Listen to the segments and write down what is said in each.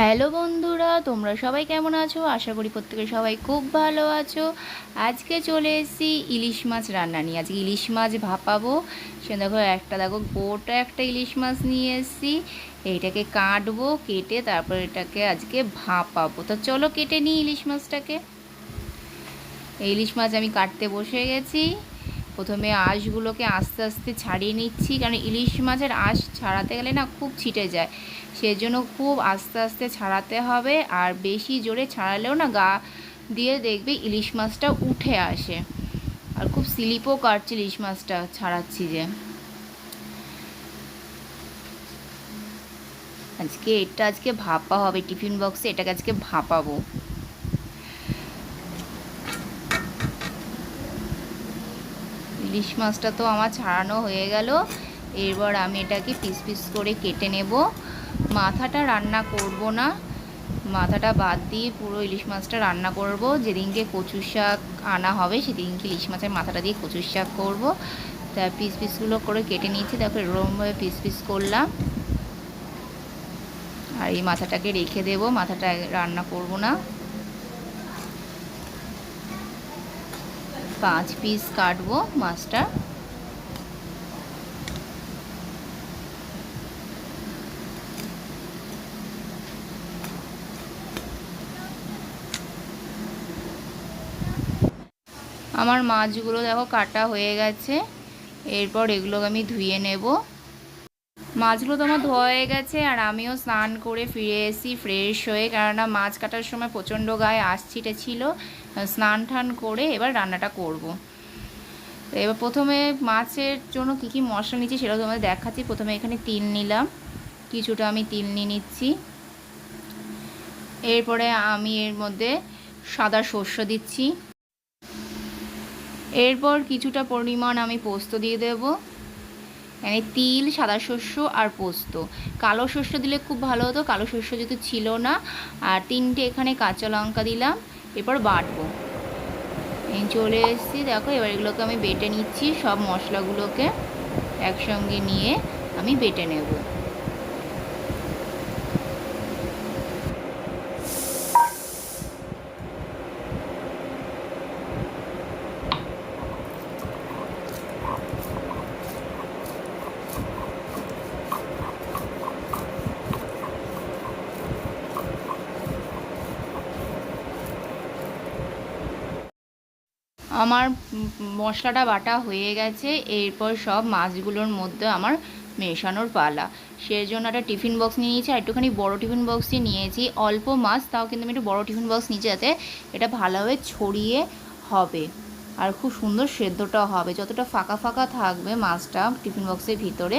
Hello বন্ধুরা, তোমরা সবাই কেমন আছো? আশা করি প্রত্যেকে সবাই খুব ভালো আছো। আজকে চলে এসেছি ইলিশ মাছ রান্না নিয়ে। আজকে ইলিশ মাছ ভাপাবো। সে দেখো, একটা দেখো, গোটা একটা ইলিশ মাছ নিয়ে এসেছি। এইটাকে কাটবো, কেটে তারপর এটাকে আজকে ভাপাবো। তো চলো কেটে নিই ইলিশ মাছটাকে। ইলিশ মাছ আমি কাটতে বসে গেছি। প্রথমে আঁশগুলোকে আস্তে আস্তে ছাড়িয়ে নিচ্ছি, কারণ ইলিশ মাছের আঁশ ছাড়াতে গেলে না খুব ছিটে যায়। সেজন্য খুব আস্তে আস্তে ছাড়াতে হবে আর বেশি জোরে ছাড়ালেও না গা দিয়ে দেখবে ইলিশ মাছটা উঠে আসে। আর খুব স্লিপও কাটছে ইলিশ মাছটা ছাড়াচ্ছি যে। আজকে এটা আজকে ভাপা হবে, টিফিন বক্সে এটাকে আজকে ভাপাবো। ইলিশ মাছটা তো আমার ছাড়ানো হয়ে গেল। এরপর আমি এটাকে পিস পিস করে কেটে নেব। মাথাটা রান্না করব না। মাথাটা বাদ দিয়ে পুরো ইলিশ মাছটা রান্না করব। যেদিনকে কচুর শাক আনা হবে, সেদিনকে ইলিশ মাছের মাথাটা দিয়ে কচুর শাক করব। তা পিস পিসগুলো করে কেটে নিয়েছি, তারপর এরকমভাবে পিস পিস করলাম। আর এই মাথাটাকে রেখে দেব। মাথাটা রান্না করব না। পাঁচ পিস কাটবো মাছটা আমার মাছগুলো দেখো কাটা হয়ে গেছে। এরপর এগুলোকে আমি ধুয়ে নেব। মাছগুলো তো আমার ধোয়া হয়ে গেছে আর আমিও স্নান করে ফিরে এসেছি ফ্রেশ হয়ে। কেননা মাছ কাটার সময় প্রচণ্ড গায়ে আসছিটে ছিল। স্নান টান করে এবার রান্নাটা করব। তো এবার প্রথমে মাছের জন্য কি কি মশলা নিচ্ছি সেটা তোমাদের দেখাচ্ছি। প্রথমে এখানে তিল নিলাম। কিছুটা আমি তিল নিয়ে নিচ্ছি। এরপরে আমি এর মধ্যে সাদা শস্য দিচ্ছি। এরপর কিছুটা পরিমাণ আমি পোস্ত দিয়ে দেব। মানে তিল, সাদা শস্য আর পোস্ত। কালো শস্য দিলে খুব ভালো হতো, কালো শস্য যেহেতু ছিল না। আর তিনটে এখানে কাঁচা লঙ্কা দিলাম, এরপর বাটবো। চলে এসেছি, দেখো এবার এগুলোকে আমি বেটে নিচ্ছি, সব মশলাগুলোকে একসঙ্গে নিয়ে আমি বেটে নেব। আমার মশলাটা বাটা হয়ে গেছে, এরপর সব মাছগুলোর মধ্যে আমার মেশানোর পালা। সেই জন্য একটা টিফিন বক্স নিয়েছি, আর একটুখানি বড়ো টিফিন বক্সই নিয়েছি। অল্প মাছ, তাও কিন্তু আমি একটু বড়ো টিফিন বক্স নিয়েছি যাতে এটা ভালোভাবে ছড়িয়ে হবে। আর খুব সুন্দর সেদ্ধটাও হবে। যতটা ফাঁকা ফাঁকা থাকবে মাছটা টিফিন বক্সের ভিতরে,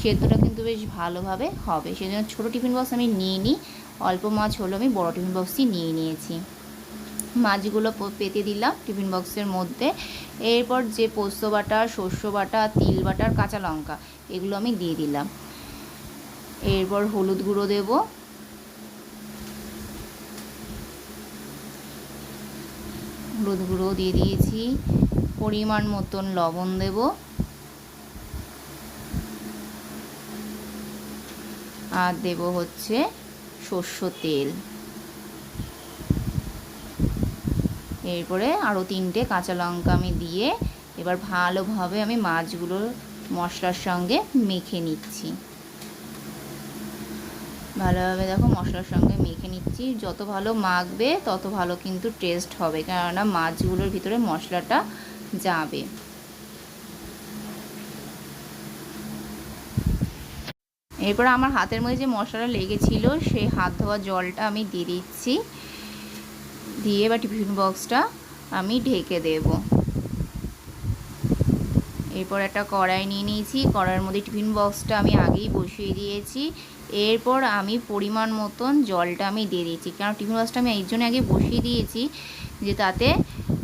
সেদ্ধটা কিন্তু বেশ ভালোভাবে হবে। সেই জন্য ছোটো টিফিন বক্স আমি নিয়ে নিই অল্প মাছ হলো আমি বড়ো টিফিন বক্সই নিয়ে নিয়েছি। মাছগুলো পেতে দিলাম টিফিন বক্সের মধ্যে। এরপর যে পোস্ত বাটা শস্য বাটা, তিল বাটার কাঁচা লঙ্কা, এগুলো আমি দিয়ে দিলাম। এরপর হলুদ গুঁড়ো দেব। হলুদ গুঁড়ো দিয়ে দিয়েছি। পরিমাণ মতন লবণ দেব। আর দেব হচ্ছে শস্য তেল। এরপরে আরও তিনটে কাঁচা লঙ্কা আমি দিয়ে এবার ভালোভাবে আমি মাছগুলো মশলার সঙ্গে মেখে নিচ্ছি। ভালোভাবে দেখো মশলার সঙ্গে মেখে নিচ্ছি। যত ভালো মাখবে, তত ভালো কিন্তু টেস্ট হবে, কেননা মাছগুলোর ভিতরে মশলাটা যাবে। এরপর আমার হাতের মধ্যে যে মশলাটা লেগেছিল, সেই হাত ধোয়া জলটা আমি দিয়ে দিচ্ছি। দিয়ে এবার টিফিন বক্সটা আমি ঢেকে দেব। এরপর একটা কড়াই নিয়ে নিয়েছি। কড়াইয়ের মধ্যে টিফিন বক্সটা আমি আগেই বসিয়ে দিয়েছি। এরপর আমি পরিমাণ মতন জলটা আমি দিয়ে দিয়েছি। কারণ টিফিন বক্সটা আমি এই জন্য আগে বসিয়ে দিয়েছি যে তাতে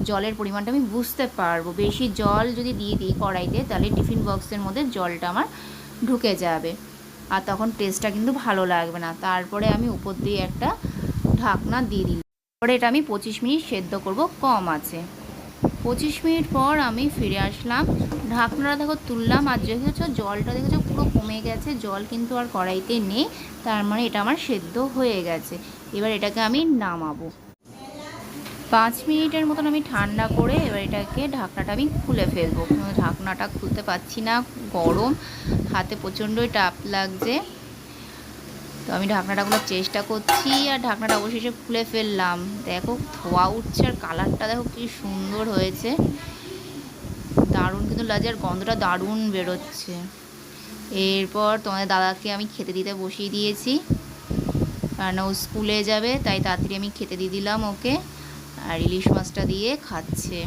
জলের পরিমাণটা আমি বুঝতে পারব। বেশি জল যদি দিয়ে দিই কড়াইতে, তাহলে টিফিন বক্সের মধ্যে জলটা আমার ঢুকে যাবে। আর তখন টেস্টটা কিন্তু ভালো লাগবে না। তারপরে আমি উপর দিয়ে একটা ঢাকনা দিয়ে দিই পরে এটা আমি পঁচিশ মিনিট সেদ্ধ করব, কম আছে। পঁচিশ মিনিট পর আমি ফিরে আসলাম, ঢাকনাটা দেখো তুললাম, আর দেখেছ জলটা দেখেছ পুরো কমে গেছে, জল কিন্তু আর কড়াইতে নেই, তার মানে এটা আমার সেদ্ধ হয়ে গেছে। এবার এটাকে আমি নামাবো। পাঁচ মিনিটের মতন আমি ঠান্ডা করে এবার এটাকে ঢাকনাটা আমি খুলে ফেলব। ঢাকনাটা খুলতে পারছি না, গরম, হাতে প্রচণ্ডই টাপ লাগছে। তো আমি ঢাকনাটা খোলার চেষ্টা করছি আর ঢাকনাটা অবশেষে খুলে ফেললাম। দেখো ধোয়া উঠছে আর কালারটা দেখো কি সুন্দর হয়েছে। দারুণ কিন্তু লাগছে আর গন্ধটা দারুণ বেরোচ্ছে। এরপর তোমাদের দাদাকে আমি খেতে দিতে বসিয়ে দিয়েছি। কারণ ও স্কুলে যাবে তাই তাড়াতাড়ি আমি খেতে দিয়ে দিলাম ওকে। আর ইলিশ মাছটা দিয়ে খাচ্ছে।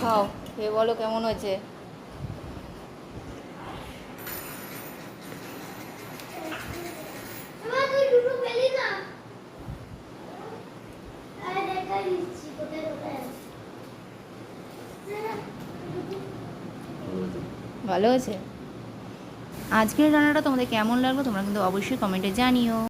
খাও। খেয়ে বলো কেমন হয়েছে? কোথায় আছে। আজকের রান্নাটা তোমাদের কেমন লাগল তোমরা কিন্তু অবশ্যই কমেন্টে জানিও।